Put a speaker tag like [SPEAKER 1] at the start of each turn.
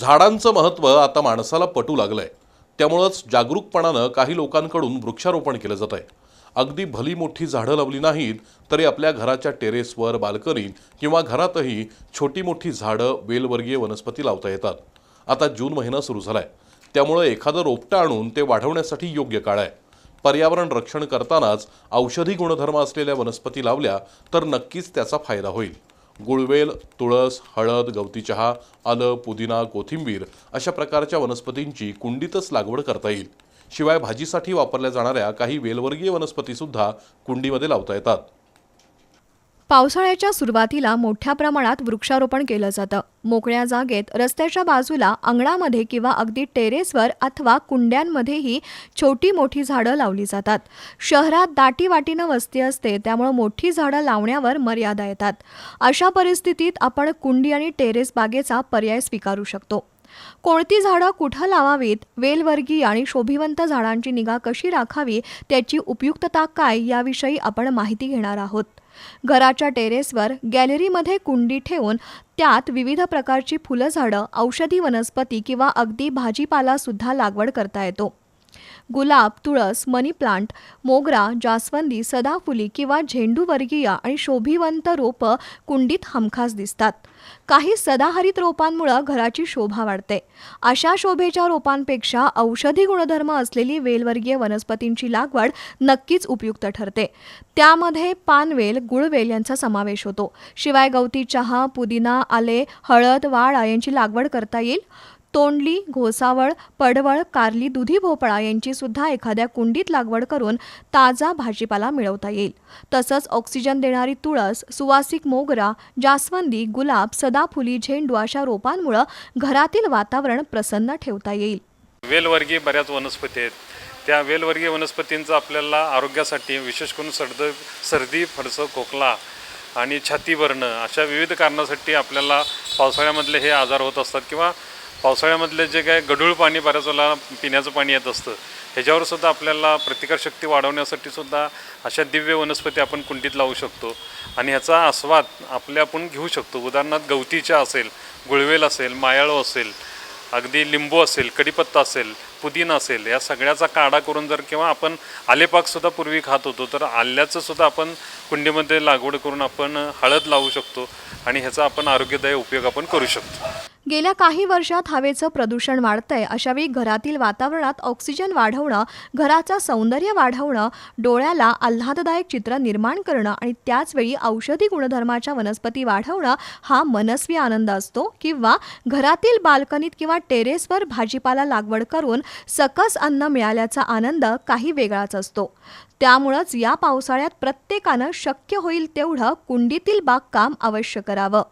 [SPEAKER 1] झाडांचं महत्त्व आता माणसाला पटू लागलं आहे त्यामुळंच जागरूकपणानं काही लोकांकडून वृक्षारोपण केलं जात आहे. अगदी भली मोठी झाडं लावली नाहीत तरी आपल्या घराच्या टेरेसवर बाल्कनीत किंवा घरातही छोटी मोठी झाडं वेलवर्गीय वनस्पती लावता येतात. आता जून महिना सुरू झाला आहे त्यामुळं एखादं रोपटं आणून ते वाढवण्यासाठी योग्य काळ आहे. पर्यावरण रक्षण करतानाच औषधी गुणधर्म असलेल्या वनस्पती लावल्या तर नक्कीच त्याचा फायदा होईल. गुळवेल तुळस हळद गवती चहा आलं पुदिना कोथिंबीर अशा प्रकारच्या वनस्पतींची कुंडीतच लागवड करता येईल. शिवाय भाजीसाठी वापरल्या जाणाऱ्या काही वेलवर्गीय वनस्पतीसुद्धा कुंडीमध्ये लावता येतात.
[SPEAKER 2] पावसाळ्याच्या सुरुवातीला मोठ्या प्रमाणात वृक्षारोपण केलं जातं. मोकळ्या जागेत रस्त्याच्या बाजूला अंगणामध्ये किंवा अगदी टेरेसवर अथवा कुंड्यांमध्येही छोटी मोठी झाडं लावली जातात. शहरात दाटीवाटीनं वस्ती असते त्यामुळं मोठी झाडं लावण्यावर मर्यादा येतात. अशा परिस्थितीत आपण कुंडी आणि टेरेस बागेचा पर्याय स्वीकारू शकतो. कोणती झाडं कुठं लावावीत वेलवर्गीय आणि शोभिवंत झाडांची निगा कशी राखावी त्याची उपयुक्तता काय याविषयी आपण माहिती घेणार आहोत. घराच्या टेरेसवर गॅलरीमध्ये कुंडी ठेवून त्यात विविध प्रकारची फुलझाडं औषधी वनस्पती किंवा अगदी भाजीपाला सुद्धा लागवड करता येतो. गुलाब तुळस मनी प्लांट मोगरा जास्वंदी सदाफुली किंवा झेंडूवर्गीय आणि शोभिवंत रोपं कुंडीत हमखास दिसतात. काही सदाहरित रोपांमुळं घराची शोभा वाढते. अशा शोभेच्या रोपांपेक्षा औषधी गुणधर्म असलेली वेलवर्गीय वनस्पतींची लागवड नक्कीच उपयुक्त ठरते. त्यामध्ये पानवेल गुळवेल यांचा समावेश होतो. शिवाय गवती चहा पुदिना आले हळद वाळा यांची लागवड करता येईल. तोंडली घोसावळ पडवळ कारली दुधी भोपळा यांची सुद्धा एखाद्या कुंडीत लागवड करून ताजा भाजीपाला मिळवता येईल. तसंच ऑक्सिजन देणारी तुळस सुवासिक मोगरा जास्वंदी गुलाब सदाफुली झेंडू अशा रोपांमुळं घरातील वातावरण प्रसन्न ठेवता येईल.
[SPEAKER 3] वेलवर्गीय बऱ्याच वनस्पती आहेत. त्या वेलवर्गीय वनस्पतींचा आपल्याला आरोग्यासाठी विशेष करून सर्द सर्दी फडसं खोकला आणि छाती भरणं अशा विविध कारणासाठी आपल्याला पावसाळ्यामधले हे आजार होत असतात किंवा पावसाळ्यामधले जे काय गढूळ पाणी बऱ्याच वेळेला पिण्याचं पाणी येत असतं ह्याच्यावर सुद्धा आपल्याला प्रतिकारशक्ती वाढवण्यासाठी सुद्धा अशा दिव्य वनस्पती आपण कुंडीत लावू शकतो. आणि ह्याचा आस्वाद आपल्या आपण घेऊ शकतो. उदाहरणार्थ गवतीच्या असेल गुळवेल असेल मायाळू असेल अगदी लिंबू असेल कढीपत्ता असेल पुदिना असेल या सगळ्याचा काढा करून जर किंवा आपण आलेपाकसुद्धा पूर्वी खात होतो तर आल्याचं सुद्धा आपण कुंडीमध्ये लागवड करून आपण हळद लावू शकतो आणि ह्याचा आपण आरोग्यदायी उपयोग आपण करू शकतो.
[SPEAKER 2] गेल्या काही वर्षात हवेचं प्रदूषण वाढतंय अशावेळी घरातील वातावरणात ऑक्सिजन वाढवणं घराचं सौंदर्य वाढवणं डोळ्याला आल्हाददायक चित्र निर्माण करणं आणि त्याचवेळी औषधी गुणधर्माच्या वनस्पती वाढवणं हा मनस्वी आनंद असतो. किंवा घरातील बाल्कनीत किंवा टेरेसवर भाजीपाला लागवड करून सकस अन्न मिळाल्याचा आनंद काही वेगळाच असतो. त्यामुळंच या पावसाळ्यात प्रत्येकानं शक्य होईल तेवढं कुंडीतील बागकाम अवश्य करावं.